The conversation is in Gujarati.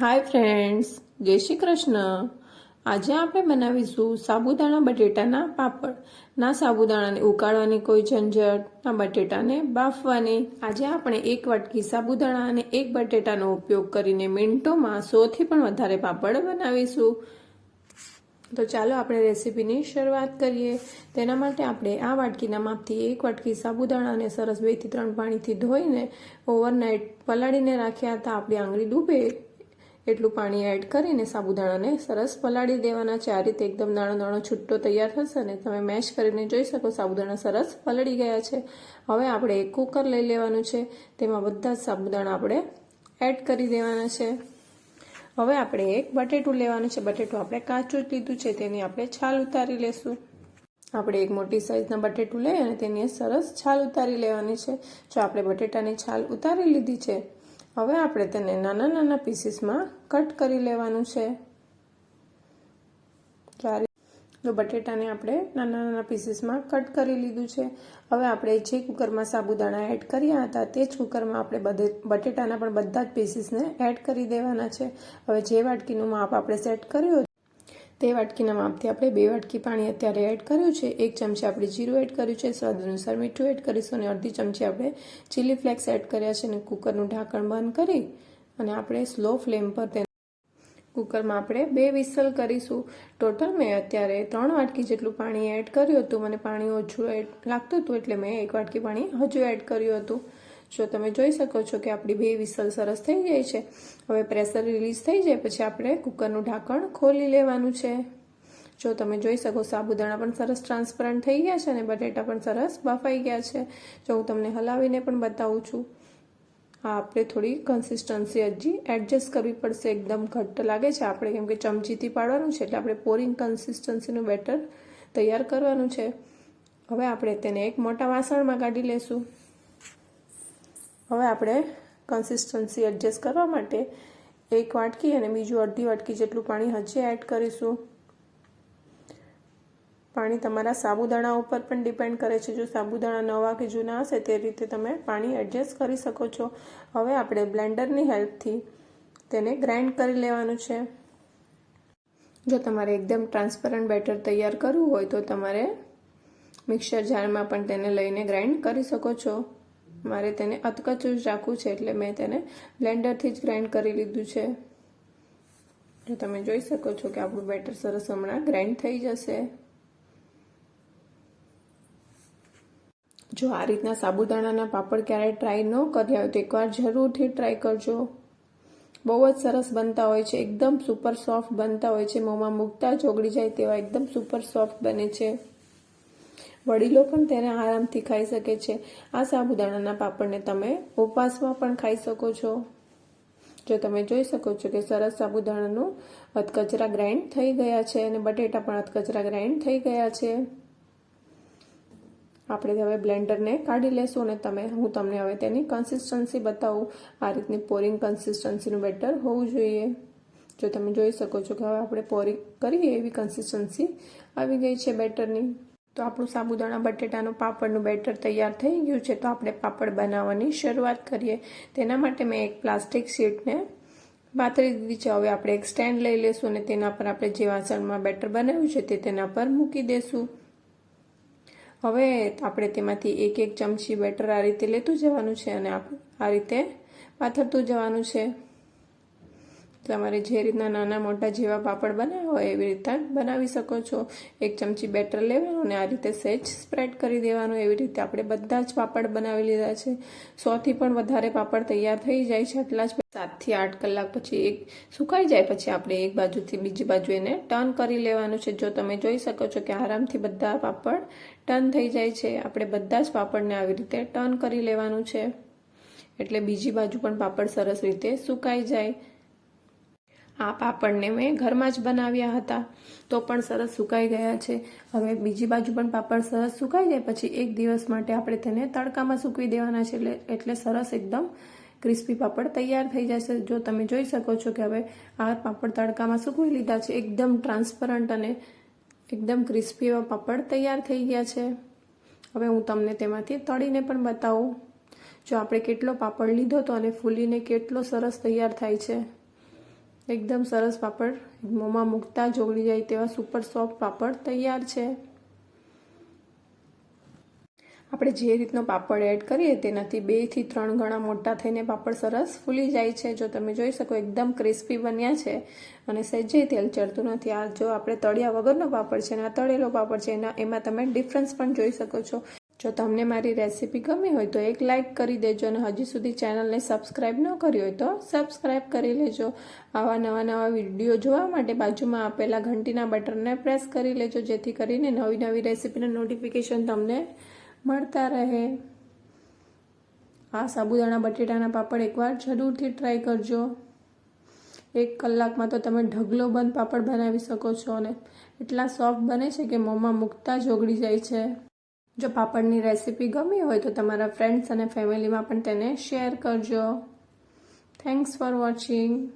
હાય ફ્રેન્ડ્સ જય શ્રી કૃષ્ણ. આજે આપણે બનાવીશું સાબુદાણા બટેટાના પાપડ. ના સાબુદાણાને ઉકાળવાની કોઈ ઝંઝટ, ના બટેટાને બાફવાની. આજે આપણે એક વાટકી સાબુદાણા અને એક બટેટાનો ઉપયોગ કરીને મિનિટોમાં સોથી પણ વધારે પાપડ બનાવીશું. તો ચાલો આપણે રેસીપીની શરૂઆત કરીએ. તેના માટે આપણે આ વાટકીના માપથી એક વાટકી સાબુદાણાને સરસ બેથી ત્રણ પાણીથી ધોઈને ઓવરનાઇટ પલાળીને રાખ્યા હતા. આપણી આંગળી ડૂબે. એટલું પાણી એડ કરીને સાબુદાણાને સરસ પલાળી દેવાના છે. આ રીતે એકદમ નાનો નાનો છૂટ્ટો તૈયાર થશે ને તમે મેશ કરીને જોઈ શકો સાબુદાણા સરસ પલળી ગયા છે. હવે આપણે એક કુકર લઈ લેવાનું છે. તેમાં બધા જ સાબુદાણા આપણે એડ કરી દેવાના છે. હવે આપણે એક બટેટું લેવાનું છે. બટેટું આપણે કાચું જ લીધું છે. તેની આપણે છાલ ઉતારી લેશું. આપણે એક મોટી સાઈઝના બટેટું લઈ અને તેની સરસ છાલ ઉતારી લેવાની છે. જો આપણે બટેટાની છાલ ઉતારી લીધી છે હવે આપણે તેને નાના નાના પીસીસમાં કટ કરી લેવાનું છે. તો બટેટાને આપણે નાના નાના પીસીસમાં કટ કરી લીધું છે. હવે આપણે જે કુકરમાં સાબુદાણા એડ કર્યા હતા તે જ કુકરમાં આપણે બધે બટેટાના પણ બધા જ પીસીસને એડ કરી દેવાના છે. હવે જે વાટકીનું માપ આપણે સેટ કર્યું તે વાટકીના માપથી આપણે બે વાટકી પાણી અત્યારે એડ કર્યું છે. એક ચમચી આપણે જીરું એડ કર્યું છે. સ્વાદ અનુસાર મીઠું એડ કરીશું અને અડધી ચમચી આપણે ચીલી ફ્લેક્સ એડ કર્યા છે અને કુકરનું ઢાંકણ બંધ કરી અને આપણે સ્લો ફ્લેમ પર તેને કુકરમાં આપણે બે વિસલ કરીશું. ટોટલ મેં અત્યારે ત્રણ વાટકી જેટલું પાણી એડ કર્યું હતું. મને પાણી ઓછું એડ લાગતું હતું એટલે મેં એક વાટકી પાણી હજુ એડ કર્યું હતું. જો તમે જોઈ શકો છો કે આપણી બે વિસલ સરસ થઈ જાય છે, હવે પ્રેશર રિલીઝ થઈ જાય પછી આપણે કુકરનું ઢાંકણ ખોલી લેવાનું છે. જો તમે જોઈ શકો, સાબુદાણા પણ સરસ ટ્રાન્સપરન્ટ થઈ ગયા છે અને બટેટા પણ સરસ બફાઈ ગયા છે. જો હું તમને હલાવીને પણ બતાવું છું હા આપણે થોડી કન્સિસ્ટન્સી હજી એડજસ્ટ કરવી પડશે. એકદમ ઘટ્ટ લાગે છે. આપણે કેમ કે ચમચીથી પાડવાનું છે એટલે આપણે પોરિંગ કન્સિસ્ટન્સીનું બેટર તૈયાર કરવાનું છે. હવે આપણે તેને એક મોટા વાસણમાં કાઢી લેશું. હવે આપણે કન્સિસ્ટન્સી એડજસ્ટ કરવા માટે એક વાટકી અને બીજું અડધી વાટકી જેટલું પાણી હજી એડ કરીશું. પાણી તમારા સાબુદાણા ઉપર પણ ડિપેન્ડ કરે છે. જો સાબુદાણા નવા કે જૂના હશે, તે રીતે તમે પાણી એડજસ્ટ કરી શકો છો. હવે આપણે બ્લેન્ડરની હેલ્પથી તેને ગ્રાઇન્ડ કરી લેવાનું છે. જો તમારે એકદમ ટ્રાન્સપરન્ટ બેટર તૈયાર કરવું હોય તો તમારે મિક્સર જારમાં પણ તેને લઈને ગ્રાઇન્ડ કરી શકો છો. મારે તેને અધકચું જ રાખવું છે એટલે મેં તેને બ્લેન્ડરથી જ ગ્રાઇન્ડ કરી લીધું છે. જો તમે જોઈ શકો છો કે આપણું બેટર સરસ હમણાં ગ્રાઇન્ડ થઈ જશે. જો આ રીતના સાબુદાણાના પાપડ ક્યારેય ટ્રાય ન કર્યા હોય તો એકવાર જરૂરથી ટ્રાય કરજો. બહુ જ સરસ બનતા હોય છે, એકદમ સુપર સોફ્ટ બનતા હોય છે, મોંમાં મૂકતા જ ઓગળી જાય તેવા એકદમ સુપર સોફ્ટ બને છે. વડીલો પણ તેને આરામથી ખાઈ શકે છે. આ સાબુદાણાના પાપડને તમે ઉપવાસમાં પણ ખાઈ શકો છો. જો તમે જોઈ શકો છો કે સરસ સાબુદાણાનું અધકચરા ગ્રાઇન્ડ થઈ ગયા છે અને બટેટા પણ અધકચરા ગ્રાઇન્ડ થઈ ગયા છે. આપણે હવે બ્લેન્ડરને કાઢી લેશું અને તમે, હું તમને હવે તેની કન્સિસ્ટન્સી બતાવું. આ રીતની પોરિંગ કન્સિસ્ટન્સીનું બેટર હોવું જોઈએ. જો તમે જોઈ શકો છો કે હવે આપણે પોરિંગ કરીએ એવી કન્સિસ્ટન્સી આવી ગઈ છે બેટરની. તો આપણું સાબુદાણા, બટેટાનું પાપડનું બેટર તૈયાર થઈ ગયું છે, તો આપણે પાપડ બનાવવાની શરૂઆત કરીએ. તેના માટે મેં એક પ્લાસ્ટિક શીટને પાથરી દીધી છે. હવે આપણે એક સ્ટેન્ડ લઈ લેશું અને તેના પર આપણે જે વાસણમાં બેટર બનાવ્યું છે તે તેના પર મૂકી દેશું. હવે આપણે તેમાંથી એક એક ચમચી બેટર આ રીતે લેતું જવાનું છે અને આ રીતે પાથરતું જવાનું છે. તમારે જે રીતના નાના મોટા જેવા પાપડ બનાવ્યા હોય એવી રીતના બનાવી શકો છો. એક ચમચી બેટર લેવાનું અને આ રીતે સહેજ સ્પ્રેડ કરી દેવાનું. એવી રીતે આપણે બધા જ પાપડ બનાવી લીધા છે. સોથી પણ વધારે પાપડ તૈયાર થઈ જાય છે. એટલા જ સાતથી આઠ કલાક પછી એક સુકાઈ જાય પછી આપણે એક બાજુથી બીજી બાજુ એને ટર્ન કરી લેવાનું છે. જો તમે જોઈ શકો છો કે આરામથી બધા પાપડ ટર્ન થઈ જાય છે. આપણે બધા જ પાપડને આવી રીતે ટર્ન કરી લેવાનું છે. એટલે બીજી બાજુ પણ પાપડ સરસ રીતે સુકાઈ જાય. આ પાપડને મેં ઘરમાં જ બનાવ્યા હતા. તો પણ સરસ સુકાઈ ગયા છે. હવે બીજી બાજુ પણ પાપડ સરસ સુકાઈ જાય પછી એક દિવસ માટે આપણે તેને તડકામાં સૂકવી દેવાના છે એટલે એટલે સરસ એકદમ ક્રિસ્પી પાપડ તૈયાર થઈ જશે. જો તમે જોઈ શકો છો કે હવે આ પાપડ તડકામાં સૂકવી લીધા છે. એકદમ ટ્રાન્સપરન્ટ અને એકદમ ક્રિસ્પી એવા પાપડ તૈયાર થઈ ગયા છે. હવે હું તમને તેમાંથી તળીને પણ બતાવું. જો આપણે કેટલો પાપડ લીધો હતો અને ફૂલીને કેટલો સરસ તૈયાર થાય છે. એકદમ સરસ પાપડ. મોંમાં મૂકતા જોગળી જાય તેવા સુપર સોફ્ટ પાપડ તૈયાર છે. આપણે જે રીતનો પાપડ એડ કરીએ તેનાથી બેથી ત્રણ ગણા મોટા થઈને પાપડ સરસ ફૂલી જાય છે. જો તમે જોઈ શકો એકદમ ક્રિસ્પી બન્યા છે અને સહેજે તેલ ચડતું નથી. આ જો આપણે તળિયા વગરનો પાપડ છે અને આ તળેલો પાપડ છે, એના એમાં તમે ડિફરન્સ પણ જોઈ શકો છો. જો તમને મારી રેસીપી ગમી હોય તો એક લાઇક કરી દેજો અને હજી સુધી ચેનલને સબસ્ક્રાઈબ ન કરી હોય તો સબસ્ક્રાઈબ કરી લેજો. આવા નવા નવા વીડિયો જોવા માટે બાજુમાં આપેલા ઘંટીના બટનને પ્રેસ કરી લેજો, જેથી કરીને નવી નવી રેસીપીના નોટિફિકેશન તમને મળતા રહે. આ સાબુદાણા, બટેટાના પાપડ એકવાર જરૂરથી ટ્રાય કરજો. એક કલાકમાં તો તમે ઢગલો બંધ પાપડ બનાવી શકો છો અને એટલા સોફ્ટ બને છે કે મોંમાં મૂકતા જ ઓગળી જાય છે. જો પાપડની રેસીપી ગમી હોય તો તમારા ફ્રેન્ડ્સ અને ફેમિલીમાં પણ તેને શેર કરજો. Thanks for watching